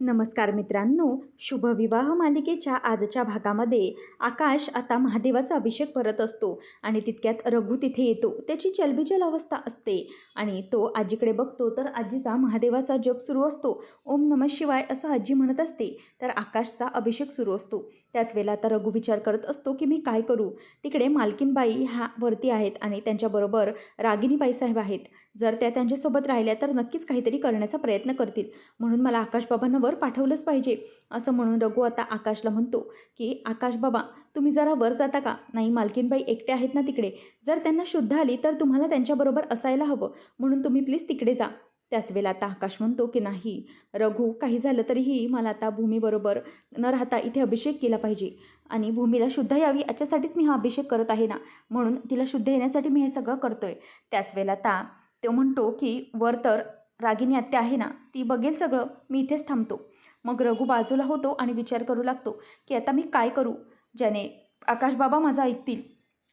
नमस्कार मित्रांनो शुभविवाह मालिकेच्या आजच्या भागामध्ये आकाश आता महादेवाचा अभिषेक करत असतो आणि तितक्यात रघु तिथे येतो. त्याची चलबिचल अवस्था असते आणि तो आजीकडे बघतो तर आजीचा महादेवाचा जप सुरू असतो. ओम नम शिवाय असं आजी म्हणत असते. तर आकाशचा अभिषेक सुरू असतो. त्याच वेळेला आता रघु विचार करत असतो की मी काय करू? तिकडे मालकीनबाई ह्या वरती आहेत आणि त्यांच्याबरोबर रागिनीबाई साहेब आहेत. जर त्या त्यांच्यासोबत राहिल्या तर नक्कीच काहीतरी करण्याचा प्रयत्न करतील. म्हणून मला आकाशबाबांना वर पाठवलंच पाहिजे. असं म्हणून रघु आता आकाशला म्हणतो की आकाश बाबा तुम्ही जरा वर जाता का? नाही मालकीनबाई एकटे आहेत ना तिकडे. जर त्यांना शुद्ध आली तर तुम्हाला त्यांच्याबरोबर असायला हवं. म्हणून तुम्ही प्लीज तिकडे जा. त्याच वेळेला आता आकाश म्हणतो की नाही रघु काही झालं तरीही मला आता भूमीबरोबर न राहता इथे अभिषेक केला पाहिजे. आणि भूमीला शुद्ध यावी याच्यासाठीच मी हा अभिषेक करत आहे ना. म्हणून तिला शुद्ध येण्यासाठी मी हे सगळं करतोय. त्याच वेळेला आता तो म्हणतो की वर तर रागिनी आत्या आहे ना ती बघेल सगळं. मी इथेच थांबतो. मग रघु बाजूला होतो आणि विचार करू लागतो की आता मी काय करू? ज्याने आकाशबाबा माझं ऐकतील.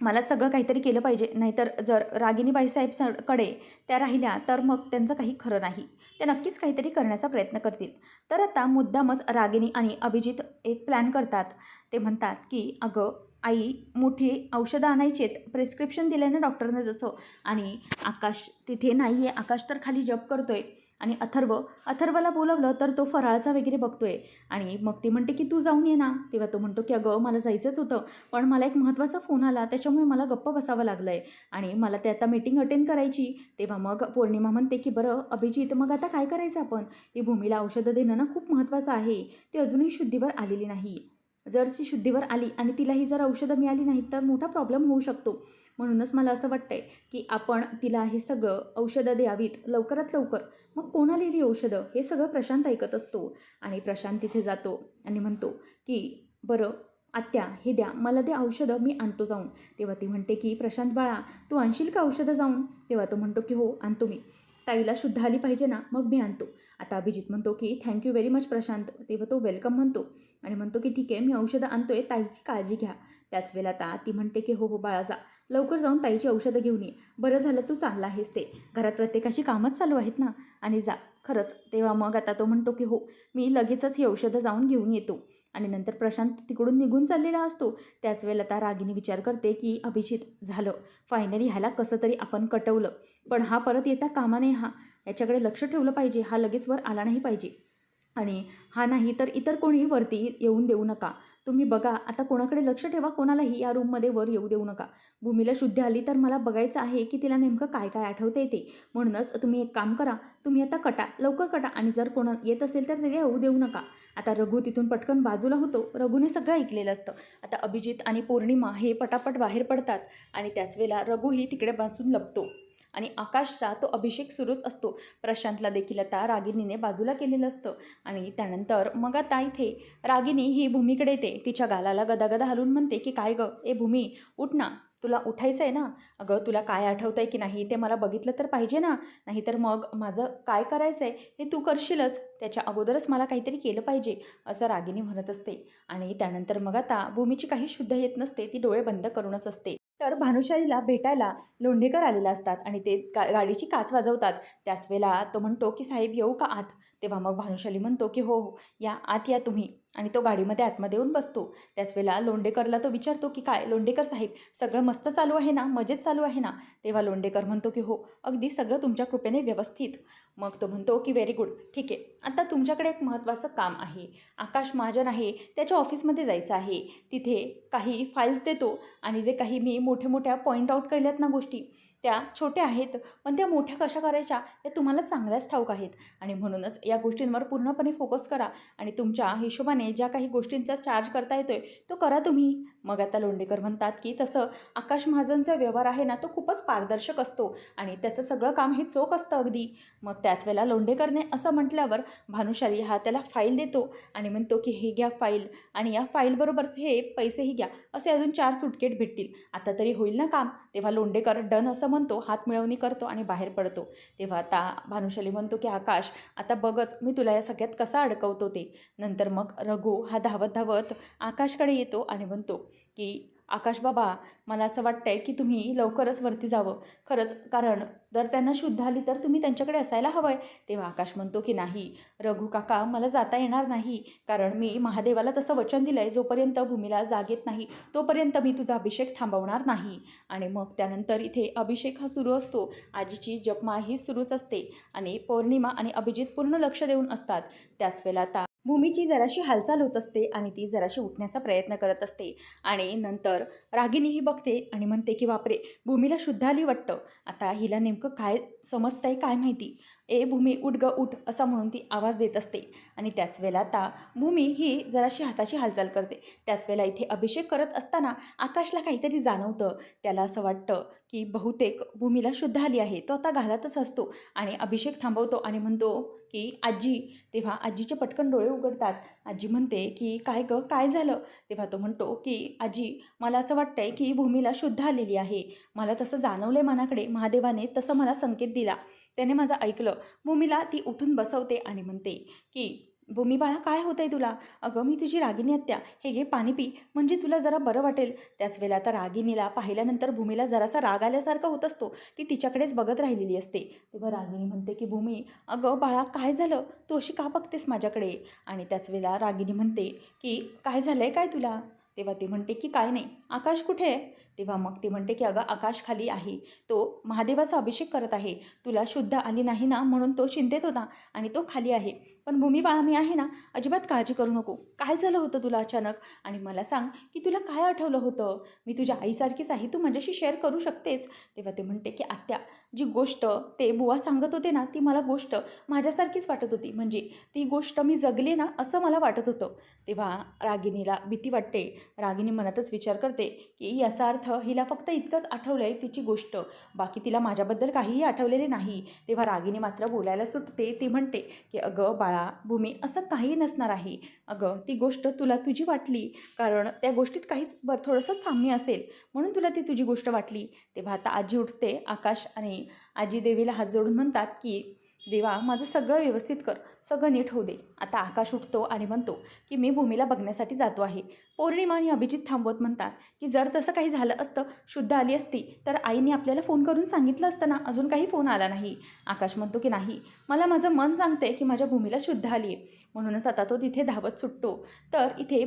मला सगळं काहीतरी केलं पाहिजे. नाहीतर जर रागिनी बाईसाहेबकडे त्या राहिल्या तर मग त्यांचं काही खरं नाही. त्या नक्कीच काहीतरी करण्याचा प्रयत्न करतील. तर आता मुद्दामच रागिनी आणि अभिजित एक प्लॅन करतात. ते म्हणतात की अगं आई मोठी औषधं आणायचे आहेत प्रिस्क्रिप्शन दिलं डॉक्टरने ना जसं. आणि आकाश तिथे नाही आहे आकाश तर खाली जप करतोय. आणि अथर्व अथर्वला बोलवलं तर तो फराळचा वगैरे बघतोय. आणि मग ती म्हणते की तू जाऊन ये ना. तेव्हा तो म्हणतो की अगं मला जायचंच होतं. पण मला एक महत्त्वाचा फोन आला त्याच्यामुळे मला गप्प बसावं लागलं आहे आणि मला ते आता मीटिंग अटेंड करायची. तेव्हा मग पौर्णिमा म्हणते की बरं अभिजित मग आता काय करायचं आपण? ही भूमीला औषधं देणं ना खूप महत्त्वाचं आहे. ती अजूनही शुद्धीवर आलेली नाही. जर ती शुद्धीवर आली आणि तिलाही जर औषधं मिळाली नाहीत तर मोठा प्रॉब्लेम होऊ शकतो. म्हणूनच मला असं वाटतंय की आपण तिला हे सगळं औषधं द्यावीत लवकरात लवकर. मग कोणा लिहिली औषधं? हे सगळं प्रशांत ऐकत असतो. आणि प्रशांत तिथे जातो आणि म्हणतो की बरं आत्या हे द्या. मला ते औषधं मी आणतो जाऊन. तेव्हा ती म्हणते की प्रशांत बाळा तू आणशील का औषधं जाऊन? तेव्हा तो म्हणतो की हो आणतो मी. ताईला शुद्ध आली पाहिजे ना मग मी आणतो. आता अभिजित म्हणतो की थँक्यू व्हेरी मच प्रशांत. तेव्हा तो वेलकम म्हणतो. आणि म्हणतो की ठीक आहे मी औषधं आणतोय ताईची काळजी घ्या. त्याच वेळेला आता ती म्हणते की हो हो बाळा जा. लवकर जाऊन ताईची औषधं घेऊन ये. बरं झालं तू चालला आहेस ते. घरात प्रत्येकाची कामच चालू आहेत ना? आणि जा. खरंच तेव्हा मग आता तो म्हणतो की हो मी लगेचच ही औषधं जाऊन घेऊन येतो. आणि नंतर प्रशांत तिकडून निघून चाललेला असतो. त्याच वेळेला आता रागिनी विचार करते की अभिजित झालं. फायनली ह्याला कसं तरी आपण कटवलं. पण हा परत येता कामा नाही हा. याच्याकडे लक्ष ठेवलं पाहिजे. हा लगेच वर आला नाही पाहिजे. आणि हा नाही तर इतर कोणीही वरती येऊन देऊ नका. तुम्ही बघा आता कोणाकडे लक्ष ठेवा कोणालाही या रूममध्ये वर येऊ देऊ नका. भूमीला शुद्ध आली तर मला बघायचं आहे की तिला नेमकं काय काय आठवते येते म्हणूनच तुम्ही एक काम करा तुम्ही आता कटा लवकर कटा आणि जर कोणा येत असेल तर तिला येऊ देऊ नका. आता रघु तिथून पटकन बाजूला होतो. रघुने सगळं ऐकलेलं असतं. आता अभिजित आणि पौर्णिमा हे पटापट बाहेर पडतात आणि त्याच वेळेला रघुही तिकडे बसून लपतो. आणि आकाशचा तो अभिषेक सुरूच असतो. प्रशांतला देखील आता रागिनीने बाजूला केलेलं असतं. आणि त्यानंतर मग आता इथे रागिनी ही भूमीकडे येते. तिच्या गालाला गदागदा हलवून म्हणते की काय गं? ए भूमी उठ ना. तुला उठायचं आहे ना? अगं तुला काय आठवतं आहे की नाही? ते मला बघितलं तर पाहिजे ना. नाहीतर मग माझं काय करायचं आहे हे तू करशीलच. त्याच्या अगोदरच मला काहीतरी केलं पाहिजे असं रागिनी म्हणत असते. आणि त्यानंतर मग आता भूमीची काही शुद्ध येत नसते. ती डोळे बंद करूनच असते. तर भानुशालीला भेटायला लोंढेकर आलेला असतात आणि ते का गाडीची काच वाजवतात. त्याच वेळेला तो म्हणतो की साहेब येऊ का आत? तेव्हा मग भानुशाली म्हणतो की हो हो या आत या तुम्ही. आणि तो गाडीमध्ये आतमध्ये येऊन बसतो. त्याच वेळेला लोंडेकरला तो विचारतो की काय लोंडेकर साहेब सगळं मस्त चालू आहे ना? मजेत चालू आहे ना? तेव्हा लोंडेकर म्हणतो की हो अगदी सगळं तुमच्या कृपेने व्यवस्थित. मग तो म्हणतो की व्हेरी गुड. ठीक आहे. आता तुमच्याकडे एक महत्त्वाचं काम आहे. आकाश महाजन आहे त्याच्या ऑफिसमध्ये जायचं आहे. तिथे काही फाईल्स देतो आणि जे काही मी मोठे मोठ्या पॉईंट आऊट केल्यात ना गोष्टी त्या छोट्या आहेत पण त्या मोठ्या कशा करायच्या हे तुम्हाला चांगल्याच ठाऊक आहेत. आणि म्हणूनच या गोष्टींवर पूर्णपणे फोकस करा आणि तुमच्या हिशोबाने ज्या काही गोष्टींचा चार्ज करता येतोय तो करा तुम्ही. मग आता लोंढेकर म्हणतात की तसं आकाश महाजनचा व्यवहार आहे ना तो खूपच पारदर्शक असतो आणि त्याचं सगळं काम हे चोख असतं अगदी. मग त्याच वेळेला लोंढेकरने असं म्हटल्यावर भानुशाली हा त्याला फाईल देतो आणि म्हणतो की हे घ्या फाईल आणि या फाईलबरोबरच हे पैसेही घ्या असे अजून चार सुटकेट भेटतील. आता तरी होईल ना काम? तेव्हा लोंढेकर डन असं म्हणतो हात मिळवणी करतो आणि बाहेर पडतो. तेव्हा आता भानुशाली म्हणतो की आकाश आता बघच मी तुला या सगळ्यात कसा अडकवतो ते. नंतर मग रघु हा धावत धावत आकाशकडे येतो आणि म्हणतो की आकाश बाबा मला असं वाटतं आहे की तुम्ही लवकरच वरती जावं. खरंच कारण जर त्यांना शुद्ध आली तर तुम्ही त्यांच्याकडे असायला हवं आहे तेव्हा आकाश म्हणतो की नाही रघु काका मला जाता येणार नाही. कारण मी महादेवाला तसं वचन दिलं आहे जोपर्यंत भूमीला जाग येत नाही तोपर्यंत मी तुझा अभिषेक थांबवणार नाही. आणि मग त्यानंतर इथे अभिषेक हा सुरू असतो. आजीची जपमा ही सुरूच असते. आणि पौर्णिमा आणि अभिजित पूर्ण लक्ष देऊन असतात. त्याच वेळेला आता भूमीची जराशी हालचाल होत असते आणि ती जराशी उठण्याचा प्रयत्न करत असते. आणि नंतर रागिणीही बघते आणि म्हणते की बापरे भूमीला शुद्ध आली वाटतं. आता हिला नेमकं काय समजतंय काय माहिती? ए भूमी उठ ग उठ असा म्हणून ती आवाज देत असते. आणि त्याच वेळेला आता भूमी ही जराशी हाताची हालचाल करते. त्याच वेळेला इथे अभिषेक करत असताना आकाशला काहीतरी जाणवतं. त्याला असं वाटतं की बहुतेक भूमीला शुद्ध आली आहे. तो आता घालतच असतो आणि अभिषेक थांबवतो आणि म्हणतो की आजी तेव्हा आजीचे पटकन डोळे उघडतात. आजी म्हणते की काय ग? काय झालं? तेव्हा तो म्हणतो की आजी मला असं वाटतंय की भूमीला शुद्ध आलेली आहे. मला तसं जाणवलं आहे मनाकडे. महादेवाने तसं मला संकेत दिला. त्याने माझं ऐकलं. भूमीला ती उठून बसवते आणि म्हणते की भूमी बाळा काय होतं आहे तुला? अगं मी तुझी रागिनी हत्या. हे घे पाणी पी. म्हणजे तुला जरा बरं वाटेल. त्याच वेळेला आता रागिनीला पाहिल्यानंतर भूमीला जरासा राग आल्यासारखा होत असतो. ती तिच्याकडेच बघत राहिलेली असते. तेव्हा रागिनी म्हणते की भूमी अगं बाळा काय झालं? तू अशी का बघतेस माझ्याकडे? आणि त्याच वेळेला रागिनी म्हणते की काय झालं आहे काय तुला? तेव्हा ती म्हणते की काय नाही. आकाश कुठे आहे? तेव्हा मग ती म्हणते की अगं आकाश खाली आहे. तो महादेवाचा अभिषेक करत आहे. तुला शुद्ध आली नाही ना म्हणून तो चिंतेत होता आणि तो खाली आहे. पण भूमीबाळा मी आहे ना अजिबात काळजी करू नको. काय झालं होतं तुला अचानक? आणि मला सांग की तुला काय आठवलं होतं? मी तुझ्या आईसारखीच आहे. तू माझ्याशी शेअर करू शकतेस. तेव्हा ते म्हणते की आत्या जी गोष्ट ते बुवा सांगत होते ना ती मला गोष्ट माझ्यासारखीच वाटत होती. म्हणजे ती गोष्ट मी जगली ना असं मला वाटत होतं. तेव्हा रागिनीला भीती वाटते. रागिनी मनातच विचार करते की याचा अर्थ हिला फक्त इतकंच आठवलं आहे तिची गोष्ट. बाकी तिला माझ्याबद्दल काहीही आठवलेले नाही. तेव्हा रागिनी मात्र बोलायला सुटते ती म्हणते की अगं बाळा भूमी असं काही नसणार आहे. अगं ती गोष्ट तुला तुझी वाटली. कारण त्या गोष्टीत काहीच बर थोडंसं साम्य असेल. म्हणून तुला ती तुझी गोष्ट वाटली. तेव्हा आता आजी उठते आकाश आणि आजी देवीला हात जोडून म्हणतात की देवा माझं सगळं व्यवस्थित कर. सगळं नीट होऊ दे. आता आकाश उठतो आणि म्हणतो की मी भूमीला बघण्यासाठी जातो आहे. पौर्णिमा आणि अभिजित थांबवत म्हणतात की जर तसं काही झालं असतं शुद्ध आली असती तर आईने आपल्याला फोन करून सांगितलं असतं ना अजून काही फोन आला नाही. आकाश म्हणतो की नाही मला माझं मन सांगते की माझ्या भूमीला शुद्ध आली आहे. म्हणूनच आता तो तिथे धावत सुटतो. तर इथे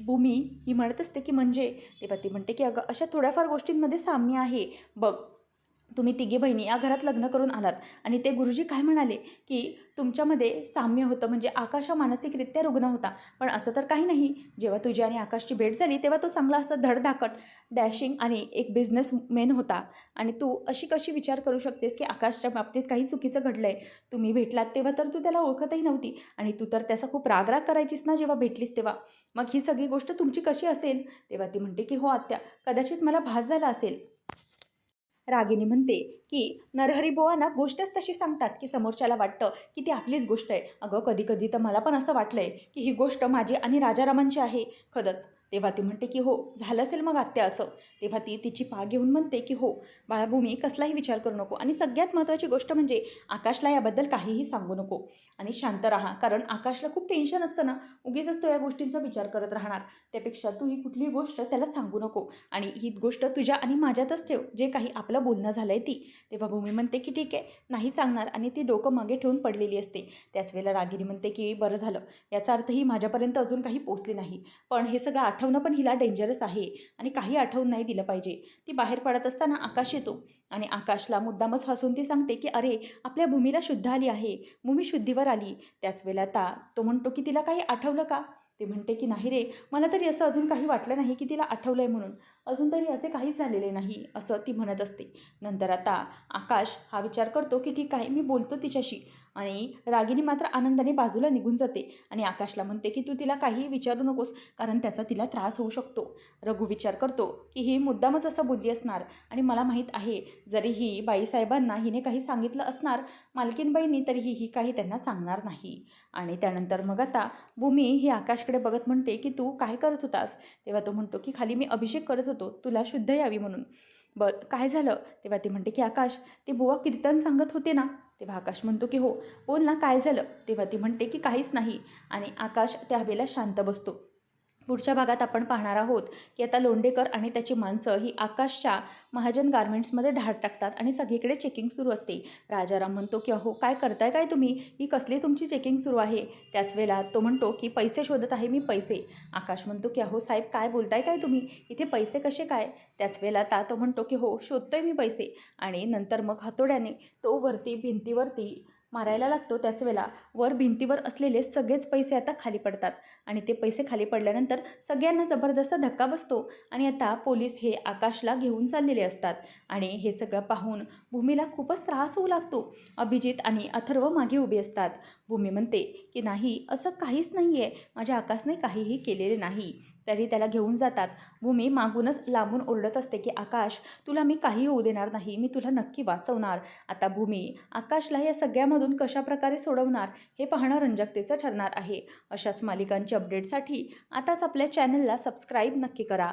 भूमी ही म्हणत असते की म्हणजे? तेव्हा ती म्हणते की अगं अशा थोड्याफार गोष्टींमध्ये साम्य आहे. बघ तुम्ही तिघी बहिणी या घरात लग्न करून आलात. आणि ते गुरुजी काय म्हणाले? की तुमच्यामध्ये साम्य होतं म्हणजे आकाश हा मानसिकरित्या रुग्ण होता. पण असं तर काही नाही. जेव्हा तुझी आणि आकाशची भेट झाली तेव्हा तो चांगला असं धडधाकट डॅशिंग आणि एक बिझनेसमॅन होता. आणि तू अशी कशी विचार करू शकतेस की आकाशच्या बाबतीत काही चुकीचं घडलं आहे तुम्ही भेटलात तेव्हा तर तू त्याला ओळखतही नव्हती. आणि तू तर त्याचा खूप रागराग करायचीस ना जेव्हा भेटलीस तेव्हा. मग ही सगळी गोष्ट तुमची कशी असेल? तेव्हा ती म्हणते की हो आत्या कदाचित मला भास झाला असेल. रागिनी म्हणते की नरहरी बुवा गोष्टच तशी सांगतात की समोरच्याला वाटतं की ती आपलीच गोष्ट आहे. अगं कधी कधी तर मला पण असं वाटलं आहे की ही गोष्ट माझी आणि राजारामांची आहे. खरंच तेव्हा ती म्हणते की हो झालं असेल मग आत्या असं. तेव्हा ती तिची पा घेऊन म्हणते की हो बाळाभूमी कसलाही विचार करू नको. आणि सगळ्यात महत्त्वाची गोष्ट म्हणजे आकाशला याबद्दल काहीही सांगू नको. आणि शांत राहा कारण आकाशला खूप टेन्शन असतं ना. उगीच असतो या गोष्टींचा विचार करत राहणार. त्यापेक्षा तू ही कुठलीही गोष्ट त्याला सांगू नको. आणि ही गोष्ट तुझ्या आणि माझ्यातच ठेव. जे काही आपलं बोलणं झालं आहे ती. तेव्हा भूमी म्हणते की ठीक आहे नाही सांगणार. आणि ती डोकं मागे ठेवून पडलेली असते. त्याच वेळेला रागिनी म्हणते की बरं झालं. याचा अर्थ ही माझ्यापर्यंत अजून काही पोचली नाही. पण हे सगळं आठवणं पण हिला डेंजरस आहे आणि काही आठवून नाही दिलं पाहिजे. ती बाहेर पडत असताना आकाश येतो आणि आकाशला मुद्दामच हसून ती सांगते की अरे आपल्या भूमीला शुद्ध आली आहे. भूमी शुद्धीवर आली. त्याच वेळेला आता तो म्हणतो की तिला काही आठवलं का? ते म्हणते की नाही रे मला तरी असं अजून काही वाटलं नाही की तिला आठवलं आहे म्हणून. अजून तरी असे काहीच झालेले नाही असं ती म्हणत असते. नंतर आता आकाश हा विचार करतो की ठीक आहे मी बोलतो तिच्याशी. आणि रागिनी मात्र आनंदाने बाजूला निघून जाते आणि आकाशला म्हणते की तू तिला काहीही विचारू नकोस कारण त्याचा तिला त्रास होऊ शकतो. रघु विचार करतो की ही मुद्दामच असं बुद्धी असणार आणि मला माहीत आहे जरी ही बाईसाहेबांना हिने काही सांगितलं असणार मालकीनबाईंनी तरीही ही काही त्यांना सांगणार नाही. आणि त्यानंतर मग आता भूमी ही आकाशकडे बघत म्हणते की तू काय करत होतास? तेव्हा तो म्हणतो की खाली मी अभिषेक करत होतो तुला शुद्ध यावी म्हणून. बरं काय झालं? तेव्हा ती म्हणते की आकाश ते बुवा कीर्तन सांगत होते ना? तेव्हा आकाश म्हणतो की हो. बोल ना काय झालं? तेव्हा ती म्हणते की काहीच नाही. आणि आकाश त्या हवेला शांत बसतो. पुढच्या भागात आपण पाहणार आहोत की आता लोंडेकर आणि त्याची माणसं ही आकाशच्या महाजन गार्मेंट्समध्ये धाड टाकतात आणि सगळीकडे चेकिंग सुरू असते. राजाराम म्हणतो की अहो काय करताय काय तुम्ही? ही कसली तुमची चेकिंग सुरू आहे? त्याच वेळेला तो म्हणतो की पैसे शोधत आहे मी पैसे. आकाश म्हणतो की अहो साहेब काय बोलताय काय तुम्ही? इथे पैसे कसे काय? त्याच वेळेला ता तो म्हणतो की हो शोधतोय मी पैसे. आणि नंतर मग हातोड्याने तो वरती भिंतीवरती मारायला लागतो त्याच वेळेला. वर भिंतीवर असलेले सगळेच पैसे आता खाली पडतात. आणि ते पैसे खाली पडल्यानंतर सगळ्यांना जबरदस्त धक्का बसतो. आणि आता पोलीस हे आकाशला घेऊन चाललेले असतात. आणि हे सगळं पाहून भूमीला खूपच त्रास होऊ लागतो. अभिजित आणि अथर्व मागे उभे असतात. भूमी म्हणते की नाही असं काहीच नाही आहे माझ्या आकाशने काहीही केलेले नाही. तरी त्याला घेऊन जातात. भूमी मागूनच लांबून ओरडत असते की आकाश तुला मी काही होऊ देणार नाही. मी तुला नक्की वाचवणार. आता भूमी आकाशला या सगळ्यामधून कशाप्रकारे सोडवणार? हे पाहणं रंजकतेचं ठरणार आहे. अशाच मालिकांची अपडेटसाठी आताच आपल्या चॅनलला सबस्क्राईब नक्की करा.